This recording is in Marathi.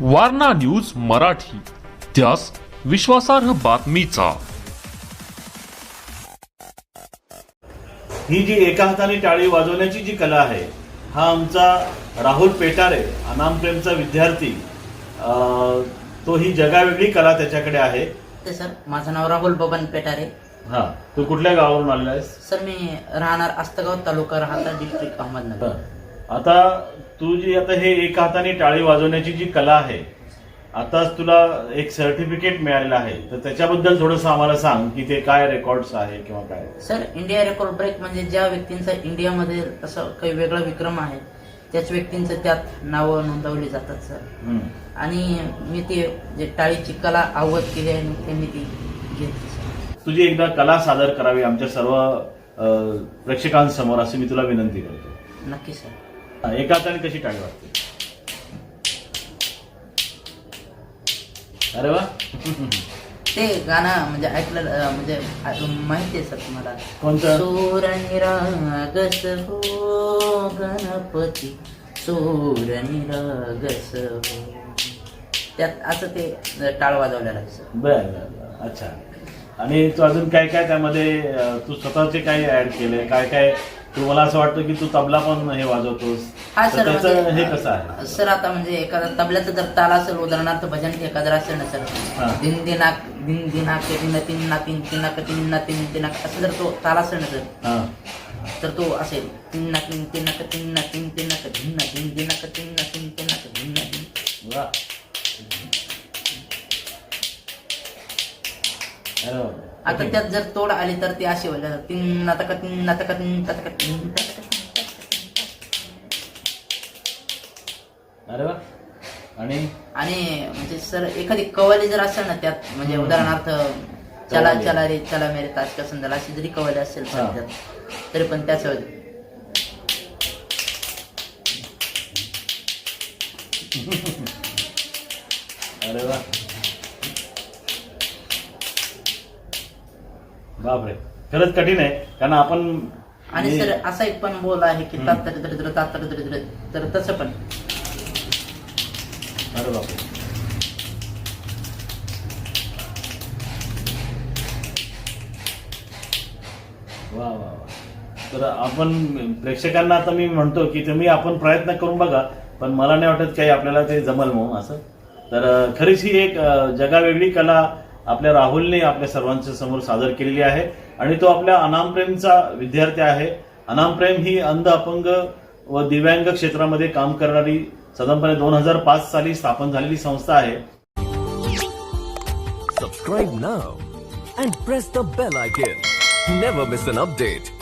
वारणा न्यूज मराठी. त्यास विश्वासार्ह बातमीचा. ही जी एका हाताने टाळी वाजवण्याची जी कला आहे हा आमचा राहुल पेटारे अनामप्रेमचा विद्यार्थी अं, तो ही जगावेगळी कला त्याच्याकडे आहे. ते सर माझं नाव राहुल बबन पेटारे. हा तू कुठल्या गावावरून आलेला आहेस? सर मी राहणार आस्तगाव तालुका राहता डिस्ट्रिक्ट अहमदनगर. आता तू जी आता हे एका हाताने टाळी वाजवण्याची जी कला आहे आताच तुला एक सर्टिफिकेट मिळालेलं आहे. तर त्याच्याबद्दल थोडंसं आम्हाला सांग की ते काय रेकॉर्ड्स आहे किंवा काय? सर इंडिया रेकॉर्ड ब्रेक म्हणजे ज्या व्यक्तींचा इंडियामध्ये असं काही वेगळा विक्रम आहे त्याच व्यक्तींचं त्यात नावं नोंदवली जातात सर. हम्म. आणि मी ते जे टाळीची कला अवगत केली आहे त्यांनी ती घेतली सर. तुझी एकदा कला सादर करावी आमच्या सर्व अं, प्रेक्षकांसमोर अशी मी तुला विनंती करतो. नक्की सर. एका हाताने कशी टाळी वाजते? अरे वा. ते गाणं म्हणजे ऐकलं म्हणजे माहिती आहे सर तुम्हाला. कोणतं? सूर निरागस हो गणपती. सूर निरागस हो. त्यात असं ते टाळ वाजवलेलं सर. बर. अच्छा. आणि तू अजून काय काय त्यामध्ये तू स्वतःचे काय ऍड केले काय काय तू मला असं वाटतं की तू तबला पण हे वाजवतोस हा तर सर त्याचं हे म्हणजे कसं आहे सर आता म्हणजे एखादा तबल्याचं जर ताल असेल उदाहरणार्थ भजन एखादं असेल ना हा. सर दिन दिनाक दिन दिनाक दिन तीन ना तीन तिनाक तीन ना तीन दिनाक असं जर तो ताल असेल ना सर हा तर तो असेल तीन ना तीन तिनाक तीन ना तीन तिनाक धिन ना तीन दिनाक तीन ना तीन तिनाक धिन ना तीन वा आता त्यात जर तोड आली तर ती अशी होईल. तीन नाटक तीन तीन अरे वा. आणि? आणि म्हणजे सर एखादी कवाली जर असेल ना त्यात म्हणजे उदाहरणार्थ चला. चला रे चला मेरे ताज का संदल अशी जरी कवाली असेल हा. त्यात तरी पण त्याच अरे वा. बापरे. खरंच कठीण आहे. कारण आपण आणि सर असा एक पण बोल आहे की तात तरी तरी तरी तात तरी तसं पण. अरे बापरे. वा वा वा. तर आपण प्रेक्षकांना आता मी म्हणतो की तुम्ही आपण प्रयत्न करून बघा पण मला नाही वाटत काही आपल्याला ते जमल म्हणून असं. तर खरीच ही एक जगावेगळी कला आपल्या राहुलने आपल्या सर्वांच्या समोर सादर केलेली आहे. आणि तो आपल्या अनामप्रेमचा विद्यार्थी आहे. अनामप्रेम ही अंध अपंग व दिव्यांग क्षेत्रामध्ये काम करणारी साधारणपणे दोन हजार पाच साली स्थापन झालेली संस्था आहे. Subscribe now and press the bell icon never miss an update